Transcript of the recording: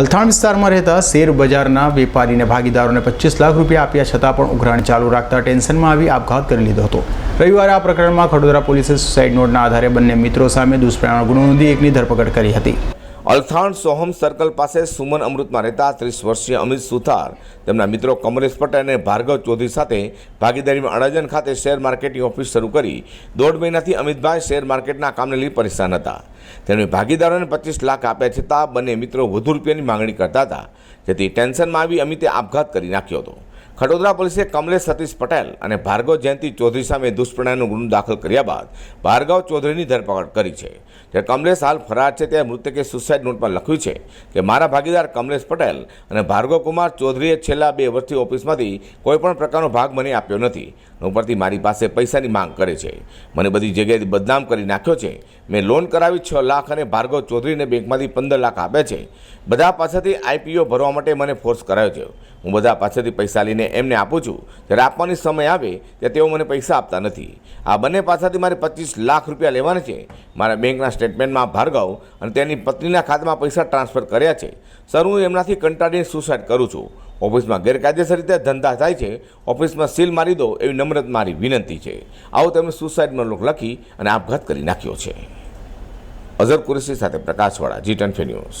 અલથાણ વિસ્તારમાં રહેતા શેર બજારના વેપારીને ભાગીદારોને પચીસ લાખ રૂપિયા આપ્યા છતાં પણ ઉઘરાણ ચાલુ રાખતા ટેન્શનમાં આવી આપઘાત કરી લીધો હતો. રવિવારે આ પ્રકરણમાં ખડોદરા પોલીસે સુસાઇડ નોટના આધારે બંને મિત્રો સામે દુષ્પ્રેરણા ગુનો નોંધી એકની ધરપકડ કરી હતી. અલથાણ સોહમ સર્કલ પાસે સુમન અમૃતમાં રહેતા ત્રીસ વર્ષીય અમિત સુથાર, તેમના મિત્રો કમલેશ પટેલ અને ભાર્ગવ ચૌધરી સાથે ભાગીદારીમાં અડાજણ ખાતે શેર માર્કેટની ઓફિસ શરૂ કરી દોઢ મહિનાથી અમિતભાઈ શેર માર્કેટના કામને લઈ પરેશાન હતા. તેમણે ભાગીદારોને પચીસ લાખ આપ્યા છતાં બંને મિત્રો વધુ રૂપિયાની માંગણી કરતા હતા, જેથી ટેન્શનમાં આવી અમિતે આપઘાત કરી નાખ્યો હતો. ખડોદરા પોલીસે કમલેશ સતીશ પટેલ અને ભાર્ગવ જયંતિ ચૌધરી સામે દુષ્પ્રણયનો ગુનો દાખલ કર્યા બાદ ભાર્ગવ ચૌધરીની ધરપકડ કરી છે. જ્યારે કમલેશ હાલ ફરાર છે ત્યારે મૃતકે સુસાઇડ નોટમાં લખ્યું છે કે, મારા ભાગીદાર કમલેશ પટેલ અને ભાર્ગવ કુમાર ચૌધરીએ છેલ્લા બે વર્ષથી ઓફિસમાંથી કોઈપણ પ્રકારનો ભાગ મને આપ્યો નથી. ઉપરથી મારી પાસે પૈસાની માંગ કરે છે. મને બધી જગ્યાએથી બદનામ કરી નાખ્યો છે. મેં લોન કરાવી છ લાખ અને ભાર્ગવ ચૌધરીને બેંકમાંથી પંદર લાખ આપ્યા છે. બધા પાસેથી આઈપીઓ ભરવા માટે મને ફોર્સ કરાયો છે. હું બધા પાસેથી પૈસા લઈને એમને આપું છું. જ્યારે આપવાની સમય આવે ત્યારે તેઓ મને પૈસા આપતા નથી. આ બંને પાસેથી મારે પચીસ લાખ રૂપિયા લેવાના છે. મારા બેંકના સ્ટેટમેન્ટમાં ભાર્ગવ અને તેની પત્નીના ખાતામાં પૈસા ટ્રાન્સફર કર્યા છે. સર, હું એમનાથી કંટાળીને સુસાઇડ કરું છું. ઓફિસમાં ગેરકાયદેસર રીતે ધંધા થાય છે. ઓફિસમાં સીલ મારી દો એવી નમ્રત મારી વિનંતી છે. આવો તેમણે સુસાઇડનો લોક લખી અને આપઘાત કરી નાખ્યો છે. અઝર કુરેશી સાથે પ્રકાશવાળા જી ટેન ન્યૂઝ.